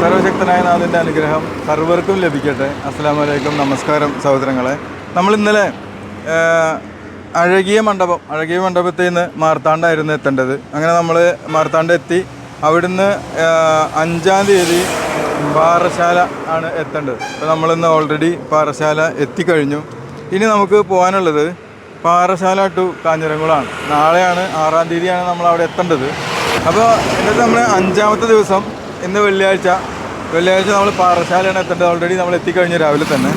സർവശക്തനായ നാഥന്റെ അനുഗ്രഹം സർവർക്കും ലഭിക്കട്ടെ. അസ്സാം വലൈക്കും നമസ്കാരം സഹോദരങ്ങളെ. നമ്മൾ ഇന്നലെ അഴകിയ മണ്ഡപം അഴകിയ മണ്ഡപത്തിൽ നിന്ന് മാർത്താണ്ടായിരുന്നു എത്തേണ്ടത്. അങ്ങനെ നമ്മൾ മാർത്താണ്ട എത്തി. അവിടുന്ന് അഞ്ചാം തീയതി പാറശാല ആണ് എത്തേണ്ടത്. അപ്പോൾ നമ്മളിന്ന് ഓൾറെഡി പാറശാല എത്തിക്കഴിഞ്ഞു. ഇനി നമുക്ക് പോകാനുള്ളത് പാറശാല ടു കാഞ്ഞിരംകുളമാണ് നാളെയാണ് ആറാം തീയതിയാണ് നമ്മൾ അവിടെ എത്തേണ്ടത്. അപ്പോൾ എന്നിട്ട് നമ്മൾ അഞ്ചാമത്തെ ദിവസം ഇന്ന് വെള്ളിയാഴ്ച. വെള്ളിയാഴ്ച നമ്മൾ പാറശാലയാണ് എത്തേണ്ടത്. ഓൾറെഡി നമ്മൾ എത്തിക്കഴിഞ്ഞു രാവിലെ തന്നെ.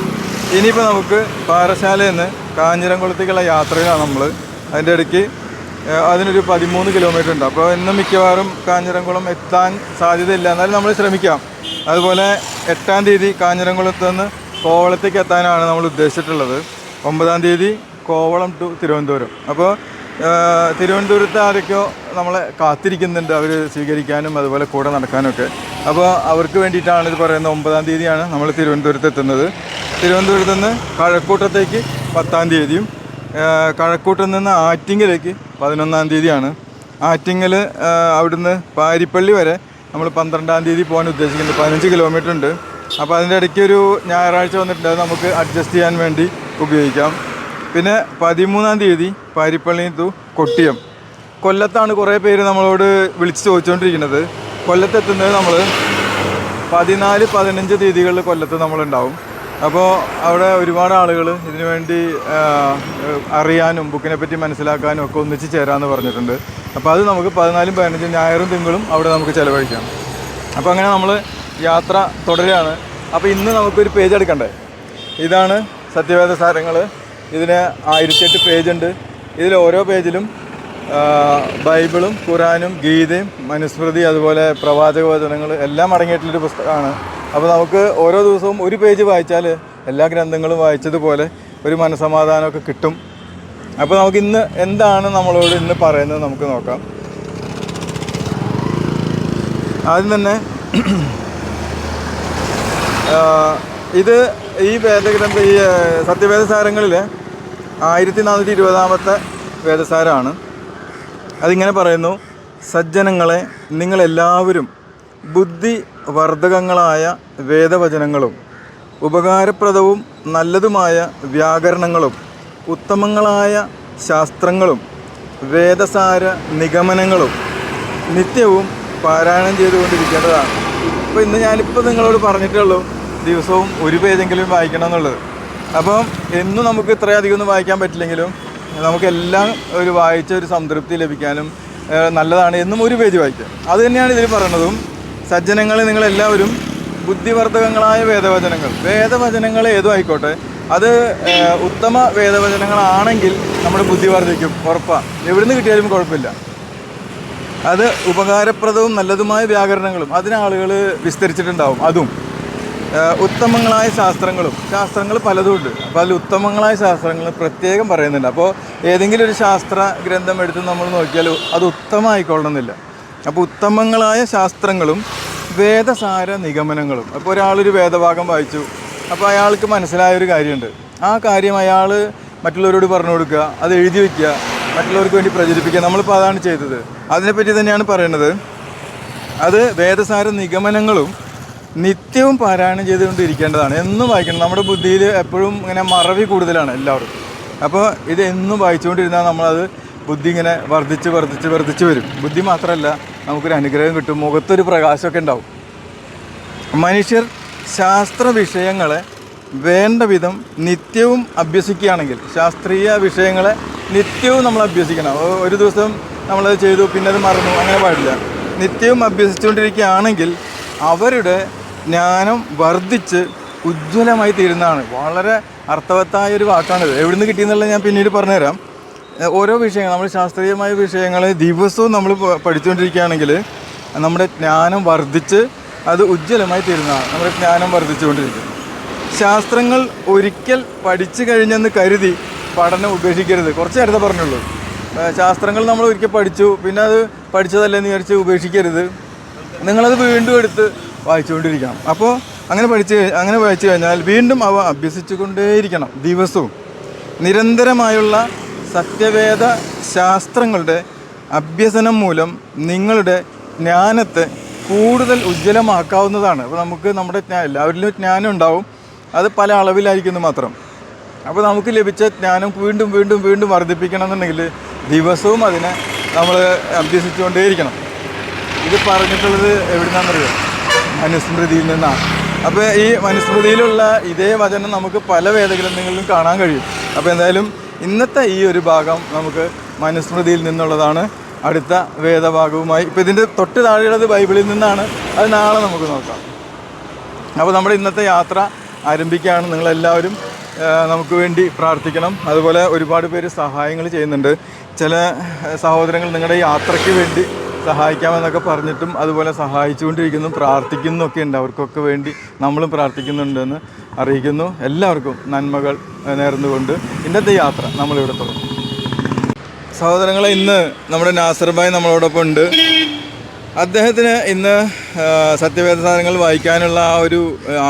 ഇനിയിപ്പോൾ നമുക്ക് പാറശാലയിൽ നിന്ന് കാഞ്ഞിരംകുളത്തേക്കുള്ള യാത്രയിലാണ് നമ്മൾ അതിന്റെ ഇടയ്ക്ക് അതിനൊരു പതിമൂന്ന് കിലോമീറ്റർ ഉണ്ട്. അപ്പോൾ ഇന്ന് മിക്കവാറും കാഞ്ഞിരംകുളം എത്താൻ സാധ്യതയില്ല. എന്നാലും നമ്മൾ ശ്രമിക്കാം. അതുപോലെ എട്ടാം തീയതി കാഞ്ഞിരംകുളത്ത് നിന്ന് കോവളത്തേക്ക് എത്താനാണ് നമ്മൾ ഉദ്ദേശിച്ചിട്ടുള്ളത്. ഒമ്പതാം തീയതി കോവളം ടു തിരുവനന്തപുരം. അപ്പോൾ തിരുവനന്തപുരത്ത് ആരൊക്കെയോ നമ്മളെ കാത്തിരിക്കുന്നുണ്ട്. അവർ സ്വീകരിക്കാനും അതുപോലെ കൂടെ നടക്കാനൊക്കെ. അപ്പോൾ അവർക്ക് വേണ്ടിയിട്ടാണ് ഇത് പറയുന്നത്. ഒമ്പതാം തീയതിയാണ് നമ്മൾ തിരുവനന്തപുരത്ത് എത്തുന്നത്. തിരുവനന്തപുരത്ത് നിന്ന് കഴക്കൂട്ടത്തേക്ക് പത്താം തീയതിയും കഴക്കൂട്ടം നിന്ന് ആറ്റിങ്ങലേക്ക് പതിനൊന്നാം തീയതിയാണ്. ആറ്റിങ്ങൽ അവിടുന്ന് പാരിപ്പള്ളി വരെ നമ്മൾ പന്ത്രണ്ടാം തീയതി പോകാൻ ഉദ്ദേശിക്കുന്നുണ്ട്. പതിനഞ്ച് കിലോമീറ്റർ ഉണ്ട്. അപ്പോൾ അതിന്റെ ഇടയ്ക്ക് ഒരു ഞായറാഴ്ച വന്നിട്ടുണ്ട്. നമുക്ക് അഡ്ജസ്റ്റ് ചെയ്യാൻ വേണ്ടി ഉപയോഗിക്കാം. പിന്നെ പതിമൂന്നാം തീയതി പാരിപ്പള്ളി ടു കൊട്ടിയം. കൊല്ലത്താണ് കുറേ പേര് നമ്മളോട് വിളിച്ച് ചോദിച്ചുകൊണ്ടിരിക്കുന്നത് കൊല്ലത്തെത്തുന്നത് നമ്മൾ പതിനാല് പതിനഞ്ച് തീയതികളിൽ കൊല്ലത്ത് നമ്മളുണ്ടാവും. അപ്പോൾ അവിടെ ഒരുപാട് ആളുകൾ ഇതിനു വേണ്ടി അറിയാനും ബുക്കിനെ പറ്റി മനസ്സിലാക്കാനും ഒക്കെ ഒന്നിച്ച് ചേരാമെന്ന് പറഞ്ഞിട്ടുണ്ട്. അപ്പോൾ അത് നമുക്ക് പതിനാലും പതിനഞ്ചും ഞായറും തിങ്കളും അവിടെ നമുക്ക് ചിലവഴിക്കാം. അപ്പോൾ അങ്ങനെ നമ്മൾ യാത്ര തുടരുകയാണ്. അപ്പോൾ ഇന്ന് നമുക്കൊരു പേജ് എടുക്കണ്ടേ? ഇതാണ് സത്യവേദ സാരങ്ങൾ ഇതിന് ആയിരത്തിയെട്ട് പേജുണ്ട് ഇതിൽ ഓരോ പേജിലും ബൈബിളും ഖുറാനും ഗീതയും മനുസ്മൃതി അതുപോലെ പ്രവാചക വചനങ്ങൾ എല്ലാം അടങ്ങിയിട്ടുള്ളൊരു പുസ്തകമാണ്. അപ്പോൾ നമുക്ക് ഓരോ ദിവസവും ഒരു പേജ് വായിച്ചാൽ എല്ലാ ഗ്രന്ഥങ്ങളും വായിച്ചതുപോലെ ഒരു മനസമാധാനമൊക്കെ കിട്ടും. അപ്പോൾ നമുക്ക് ഇന്ന് എന്താണ് നമ്മളോട് ഇന്ന് പറയുന്നത് നമുക്ക് നോക്കാം. ആദ്യം തന്നെ ഇത് ഈ വേദഗ്രന്ഥ ഈ സത്യവേദസാരങ്ങളിൽ സത്യവേദ സാരങ്ങളിൽ ആയിരത്തി നാനൂറ്റി ഇരുപതാമത്തെ വേദസാരമാണ്. അതിങ്ങനെ പറയുന്നു സജ്ജനങ്ങളെ നിങ്ങളെല്ലാവരും ബുദ്ധി വർധകങ്ങളായ വേദവചനങ്ങളും ഉപകാരപ്രദവും നല്ലതുമായ വ്യാകരണങ്ങളും ഉത്തമങ്ങളായ ശാസ്ത്രങ്ങളും വേദസാര നിഗമനങ്ങളും നിത്യവും പാരായണം ചെയ്തുകൊണ്ടിരിക്കേണ്ടതാണ്. അപ്പോൾ ഇന്ന് ഞാനിപ്പോൾ നിങ്ങളോട് പറഞ്ഞിട്ടേ ഉള്ളൂ ദിവസവും ഒരു പേജെങ്കിലും വായിക്കണം എന്നുള്ളത്. അപ്പം എന്നും നമുക്ക് ഇത്രയധികം ഒന്നും വായിക്കാൻ പറ്റില്ലെങ്കിലും നമുക്കെല്ലാം ഒരു വായിച്ച ഒരു സംതൃപ്തി ലഭിക്കാനും നല്ലതാണ് എന്നും ഒരു പേജ് വായിക്കുക. അത് തന്നെയാണ് ഇതിൽ പറയുന്നതും സജ്ജനങ്ങൾ നിങ്ങളെല്ലാവരും ബുദ്ധിവർദ്ധകങ്ങളായ വേദവചനങ്ങൾ. വേദവചനങ്ങൾ ഏതും ആയിക്കോട്ടെ. അത് ഉത്തമ വേദവചനങ്ങളാണെങ്കിൽ നമ്മുടെ ബുദ്ധി വർദ്ധിക്കും. ഉറപ്പാണ് എവിടുന്ന് കിട്ടിയാലും കുഴപ്പമില്ല. അത് ഉപകാരപ്രദവും നല്ലതുമായ വ്യാകരണങ്ങളും അതിനാളുകൾ വിസ്തരിച്ചിട്ടുണ്ടാവും. അതും. ഉത്തമങ്ങളായ ശാസ്ത്രങ്ങളും ശാസ്ത്രങ്ങൾ പലതും ഉണ്ട്. അപ്പോൾ അതിൽ ഉത്തമങ്ങളായ ശാസ്ത്രങ്ങൾ പ്രത്യേകം പറയുന്നുണ്ട്. അപ്പോൾ ഏതെങ്കിലും ഒരു ശാസ്ത്ര ഗ്രന്ഥം എടുത്ത് നമ്മൾ നോക്കിയാൽ അത് ഉത്തമമായിക്കൊള്ളണമെന്നില്ല. അപ്പോൾ ഉത്തമങ്ങളായ ശാസ്ത്രങ്ങളും വേദസാര നിഗമനങ്ങളും. അപ്പോൾ ഒരാളൊരു വേദഭാഗം വായിച്ചു. അപ്പോൾ അയാൾക്ക് മനസ്സിലായൊരു കാര്യമുണ്ട്. ആ കാര്യം അയാൾ മറ്റുള്ളവരോട് പറഞ്ഞു കൊടുക്കുക അത് എഴുതി വയ്ക്കുക മറ്റുള്ളവർക്ക് വേണ്ടി പ്രചരിപ്പിക്കുക. നമ്മളിപ്പോൾ അതാണ് ചെയ്തത്. അതിനെപ്പറ്റി തന്നെയാണ് പറയുന്നത് അത് വേദസാര നിഗമനങ്ങളും നിത്യവും പാരായണം ചെയ്തുകൊണ്ടിരിക്കേണ്ടതാണ്. എന്നും വായിക്കണം. നമ്മുടെ ബുദ്ധിയിൽ എപ്പോഴും ഇങ്ങനെ മറവി കൂടുതലാണ് എല്ലാവർക്കും അപ്പോൾ ഇത് എന്നും വായിച്ചുകൊണ്ടിരുന്നാൽ നമ്മളത് ബുദ്ധി ഇങ്ങനെ വർദ്ധിച്ച് വർദ്ധിച്ച് വർദ്ധിച്ച് വരും. ബുദ്ധി മാത്രമല്ല നമുക്കൊരു അനുഗ്രഹം കിട്ടും. മുഖത്തൊരു പ്രകാശമൊക്കെ ഉണ്ടാവും. മനുഷ്യർ ശാസ്ത്ര വിഷയങ്ങളെ വേണ്ട വിധം നിത്യവും അഭ്യസിക്കുകയാണെങ്കിൽ ശാസ്ത്രീയ വിഷയങ്ങളെ നിത്യവും നമ്മൾ അഭ്യസിക്കണം. ഒരു ദിവസം നമ്മളത് ചെയ്തു പിന്നെ അത് മറന്നു അങ്ങനെ പാടില്ല. നിത്യവും അഭ്യസിച്ചുകൊണ്ടിരിക്കുകയാണെങ്കിൽ അവരുടെ ജ്ഞാനം വർദ്ധിച്ച് ഉജ്ജ്വലമായി തീരുന്നതാണ്. വളരെ അർത്ഥവത്തായ ഒരു വാക്കാണിത്. എവിടുന്ന് കിട്ടിയെന്നുള്ളത് ഞാൻ പിന്നീട് പറഞ്ഞുതരാം. ഓരോ വിഷയങ്ങൾ നമ്മൾ ശാസ്ത്രീയമായ വിഷയങ്ങൾ ദിവസവും നമ്മൾ പഠിച്ചുകൊണ്ടിരിക്കുകയാണെങ്കിൽ നമ്മുടെ ജ്ഞാനം വർദ്ധിച്ച് അത് ഉജ്ജ്വലമായി തീരുന്നതാണ്. നമ്മുടെ ജ്ഞാനം വർദ്ധിച്ചുകൊണ്ടിരിക്കും ശാസ്ത്രങ്ങൾ ഒരിക്കൽ പഠിച്ചു കഴിഞ്ഞെന്ന് കരുതി പഠനം ഉപേക്ഷിക്കരുത്. കുറച്ച് നേരത്തെ പറഞ്ഞുള്ളൂ. ശാസ്ത്രങ്ങൾ നമ്മൾ ഒരിക്കൽ പഠിച്ചു പിന്നെ അത് പഠിച്ചതല്ലെന്ന് വിചാരിച്ച് ഉപേക്ഷിക്കരുത്. നിങ്ങളത് വീണ്ടും എടുത്ത് വായിച്ചുകൊണ്ടിരിക്കണം. അപ്പോൾ അങ്ങനെ പഠിച്ച് അങ്ങനെ വായിച്ചു കഴിഞ്ഞാൽ വീണ്ടും അവ അഭ്യസിച്ചുകൊണ്ടേയിരിക്കണം ദിവസവും. നിരന്തരമായുള്ള സത്യവേദ ശാസ്ത്രങ്ങളുടെ അഭ്യസനം മൂലം നിങ്ങളുടെ ജ്ഞാനത്തെ കൂടുതൽ ഉജ്ജ്വലമാക്കാവുന്നതാണ്. അപ്പോൾ നമുക്ക് നമ്മുടെ എല്ലാവരിലും ജ്ഞാനം ഉണ്ടാവും. അത് പല അളവിലായിരിക്കുന്നു മാത്രം. അപ്പോൾ നമുക്ക് ലഭിച്ച ജ്ഞാനം വീണ്ടും വീണ്ടും വീണ്ടും വർദ്ധിപ്പിക്കണം എന്നുണ്ടെങ്കിൽ ദിവസവും അതിനെ നമ്മൾ അഭ്യസിച്ചുകൊണ്ടേയിരിക്കണം. ഇത് പറഞ്ഞിട്ടുള്ളത് എവിടുന്നാണെന്നറിയോ? മനുസ്മൃതിയിൽ നിന്നാണ്. അപ്പോൾ ഈ മനുസ്മൃതിയിലുള്ള ഇതേ വചനം നമുക്ക് പല വേദഗ്രന്ഥങ്ങളിലും കാണാൻ കഴിയും. അപ്പോൾ എന്തായാലും ഇന്നത്തെ ഈ ഒരു ഭാഗം നമുക്ക് മനുസ്മൃതിയിൽ നിന്നുള്ളതാണ്. അടുത്ത വേദഭാഗവുമായി. ഇപ്പോൾ ഇതിന്റെ തൊട്ട് താഴെയുള്ളത് ബൈബിളിൽ നിന്നാണ്. അത് നാളെ നമുക്ക് നോക്കാം. അപ്പോൾ നമ്മുടെ ഇന്നത്തെ യാത്ര ആരംഭിക്കുകയാണ്. നിങ്ങളെല്ലാവരും നമുക്ക് വേണ്ടി പ്രാർത്ഥിക്കണം. അതുപോലെ ഒരുപാട് പേര് സഹായങ്ങൾ ചെയ്യുന്നുണ്ട്. ചില സഹോദരങ്ങൾ നിങ്ങളുടെ യാത്രയ്ക്ക് വേണ്ടി സഹായിക്കാമെന്നൊക്കെ പറഞ്ഞിട്ടും അതുപോലെ സഹായിച്ചുകൊണ്ടിരിക്കുന്നു പ്രാർത്ഥിക്കുന്നൊക്കെ ഉണ്ട്. അവർക്കൊക്കെ വേണ്ടി നമ്മളും പ്രാർത്ഥിക്കുന്നുണ്ടെന്ന് അറിയിക്കുന്നു. എല്ലാവർക്കും നന്മകൾ നേർന്നുകൊണ്ട് ഇന്നത്തെ യാത്ര നമ്മളിവിടെ തുടങ്ങും. സഹോദരങ്ങളെ ഇന്ന് നമ്മുടെ നാസർ ഭായ് നമ്മളോടൊപ്പം ഉണ്ട്. അദ്ദേഹത്തിന് ഇന്ന് സത്യവേദ സാധനങ്ങൾ വായിക്കാനുള്ള ആ ഒരു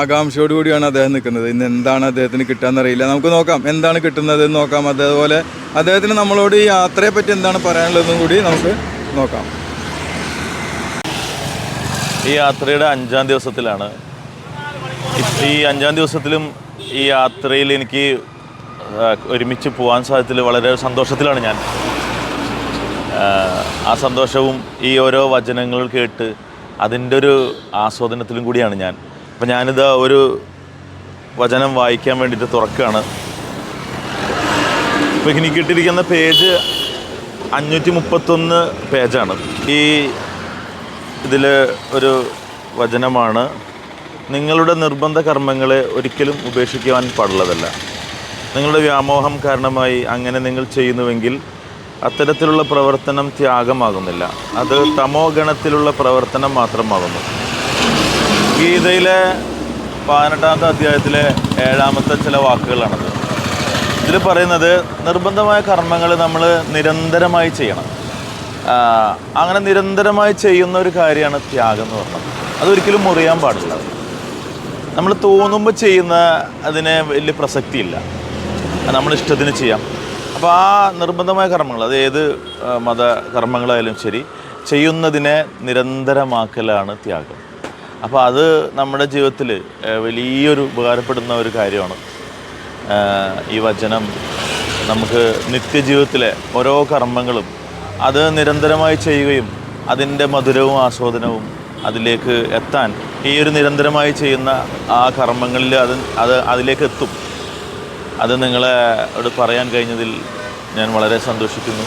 ആകാംക്ഷയോട് കൂടിയാണ് അദ്ദേഹം നിൽക്കുന്നത്. ഇന്ന് എന്താണ് അദ്ദേഹത്തിന് കിട്ടാന്നറിയില്ല നമുക്ക് നോക്കാം എന്താണ് കിട്ടുന്നത് നോക്കാം. അതേപോലെ അദ്ദേഹത്തിന് നമ്മളോട് ഈ യാത്രയെപ്പറ്റി എന്താണ് പറയാനുള്ളതെന്നും കൂടി നമുക്ക് നോക്കാം. ഈ യാത്രയുടെ അഞ്ചാം ദിവസത്തിലാണ്. ഈ അഞ്ചാം ദിവസത്തിലും ഈ യാത്രയിൽ എനിക്ക് ഒരുമിച്ച് പോകാൻ സാധ്യത്തിൽ വളരെ സന്തോഷത്തിലാണ് ഞാൻ. ആ, സന്തോഷവും ഈ ഓരോ വചനങ്ങൾ കേട്ട് അതിന്റെ ഒരു ആസ്വാദനത്തിലും കൂടിയാണ് ഞാൻ. അപ്പം ഞാനിത് ഒരു വചനം വായിക്കാൻ വേണ്ടിയിട്ട് തുറക്കുകയാണ്. ഇപ്പം എനിക്ക് കിട്ടിയിരിക്കുന്ന പേജ് അഞ്ഞൂറ്റി മുപ്പത്തൊന്ന് പേജാണ്. ഈ ഇതിൽ ഒരു വചനമാണ് നിങ്ങളുടെ നിർബന്ധ കർമ്മങ്ങളെ ഒരിക്കലും ഉപേക്ഷിക്കുവാൻ പാടുള്ളതല്ല. നിങ്ങളുടെ വ്യാമോഹം കാരണമായി അങ്ങനെ നിങ്ങൾ ചെയ്യുന്നുവെങ്കിൽ അത്തരത്തിലുള്ള പ്രവർത്തനം ത്യാഗമാകുന്നില്ല. അത് തമോ ഗണത്തിലുള്ള പ്രവർത്തനം മാത്രമാകുന്നു. ഗീതയിലെ പതിനെട്ടാമത്തെ അധ്യായത്തിലെ ഏഴാമത്തെ ചില വാക്കുകളാണത്. ഇതിൽ പറയുന്നത് നിർബന്ധമായ കർമ്മങ്ങൾ നമ്മൾ നിരന്തരമായി ചെയ്യണം. അങ്ങനെ നിരന്തരമായി ചെയ്യുന്ന ഒരു കാര്യമാണ് ത്യാഗം എന്ന് പറഞ്ഞത്. അതൊരിക്കലും മുറിയാൻ പാടില്ല. നമ്മൾ തോന്നുമ്പോൾ ചെയ്യുന്ന അതിന് വലിയ പ്രസക്തിയില്ല. നമ്മൾ ഇഷ്ടത്തിന് ചെയ്യാം. അപ്പോൾ ആ നിർബന്ധമായ കർമ്മങ്ങൾ അത് ഏത് മത കർമ്മങ്ങളായാലും ശരി ചെയ്യുന്നതിനെ നിരന്തരമാക്കലാണ് ത്യാഗം. അപ്പോൾ അത് നമ്മുടെ ജീവിതത്തിൽ വലിയൊരു ഉപകാരപ്പെടുന്ന ഒരു കാര്യമാണ്. ഈ വചനം നമുക്ക് നിത്യജീവിതത്തിലെ ഓരോ കർമ്മങ്ങളും അത് നിരന്തരമായി ചെയ്യുകയും അതിന്റെ മധുരവും ആസ്വാദനവും അതിലേക്ക് എത്താൻ ഈ ഒരു നിരന്തരമായി ചെയ്യുന്ന ആ കർമ്മങ്ങളിൽ അത് അത് അതിലേക്ക് എത്തും. അത് നിങ്ങളെ അവിടെ പറയാൻ കഴിഞ്ഞതിൽ ഞാൻ വളരെ സന്തോഷിക്കുന്നു.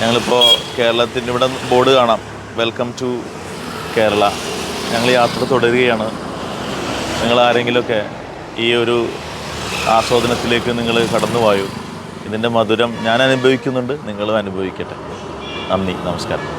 ഞങ്ങളിപ്പോൾ കേരളത്തിന്റെ ഇവിടെ ബോർഡ് കാണാം. Welcome to Kerala. ഞങ്ങൾ യാത്ര തുടരുകയാണ്. നിങ്ങൾ ആരെങ്കിലുമൊക്കെ ഈ ഒരു ആസ്വാദനത്തിലേക്ക് നിങ്ങൾ കടന്നു പോയു ഇതിന്റെ മധുരം ഞാൻ അനുഭവിക്കുന്നുണ്ട്. നിങ്ങളും അനുഭവിക്കട്ടെ. നന്ദി നമസ്കാരം.